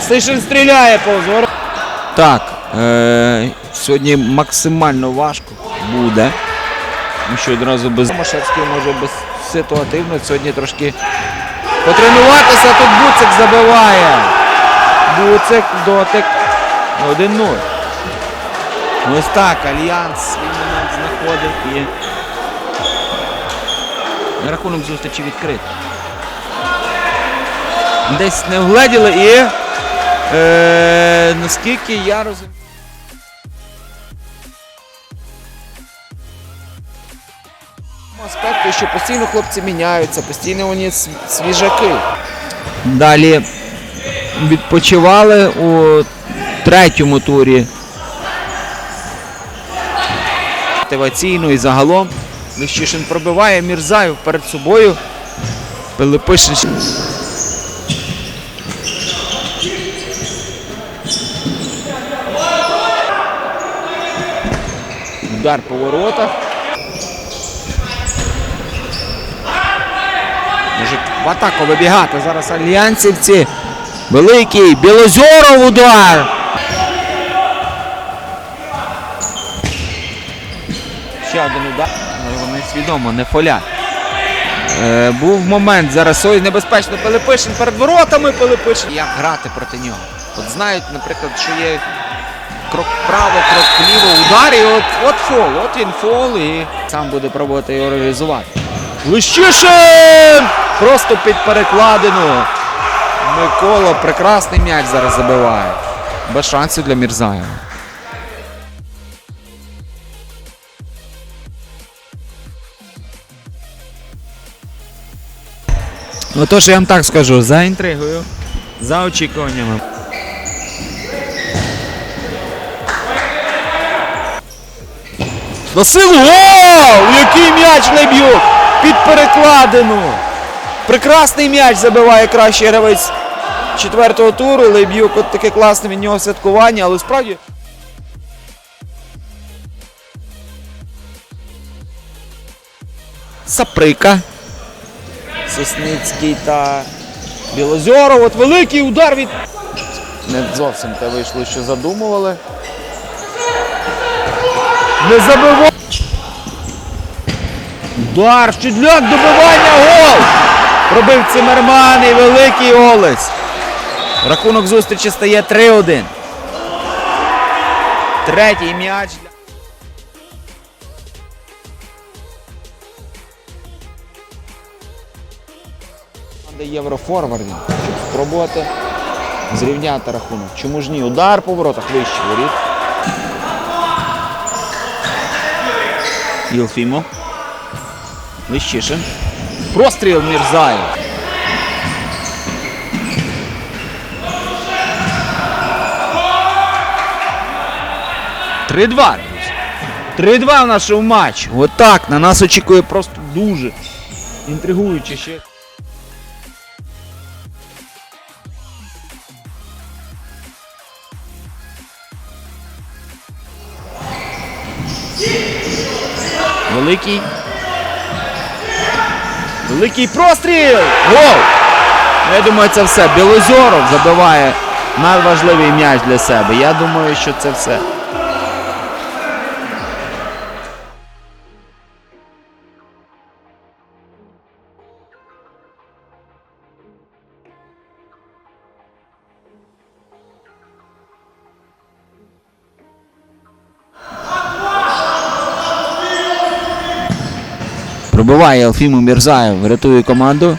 Стишин стріляє повз Так, е- сьогодні максимально важко буде. Що одразу без Машевський може без ситуативно сьогодні трошки потренуватися. Тут Буцик забиває. Буцик, дотик. 1-0. Ось так, Альянс свій момент знаходив і рахунок зустрічі відкритий. Десь не вгледіли і е, наскільки я розумію. Аспекти, що постійно хлопці міняються, постійно вони свіжаки. Далі відпочивали у третьому турі. Мотиваційно і загалом. Лещишин пробиває Мірзаєв перед собою. Пилипишин. Удар по воротах. Може в атаку вибігати зараз альянсівці. Великий Білозоров удар. Ще один удар. Вони свідомо не фолять. Е, був момент зараз ой, небезпечно Пилипишин перед воротами Пилипишин. Як грати проти нього? От знають, наприклад, що є крок вправо, крок вліво, удар, і от, от фол, от він фол, і сам буде пробувати його реалізувати. Лищишин! Просто під перекладину. Микола прекрасний м'яч зараз забиває. Без шансів для Мірзаєва. Ну я вам так скажу, за інтригою, за очікуваннями. На силу! О! Який м'яч Леб'юк! Під перекладину! Прекрасний м'яч забиває кращий гравець четвертого туру. Леб'юк, от таке класне від нього святкування, але справді. Саприка. Сосницький та Білозоров. От великий удар від. Не зовсім те вийшло, що задумували. Не забивав. Удар, Щедляк, добивання, гол! Пробив Цимерман і великий Олесь. Рахунок зустрічі стає 3-1. Третій м'яч. Команди Єврофорвардів, щоб спробувати зрівняти рахунок. Чому ж ні? Удар по воротах вище воріт. Єлфімов. Лищишин. Простріл Мірзаєв. Три-два. друзі. 3-2 в нашому матчі. Отак. На нас очікує просто дуже інтригуюче ще. Великий. Великий простріл! Гол! Ну, Я думаю, це все. Білозоров забиває надважливий м'яч для себе. Я думаю, що це все. Пробиває Алфіму Мірзаєв, рятує команду.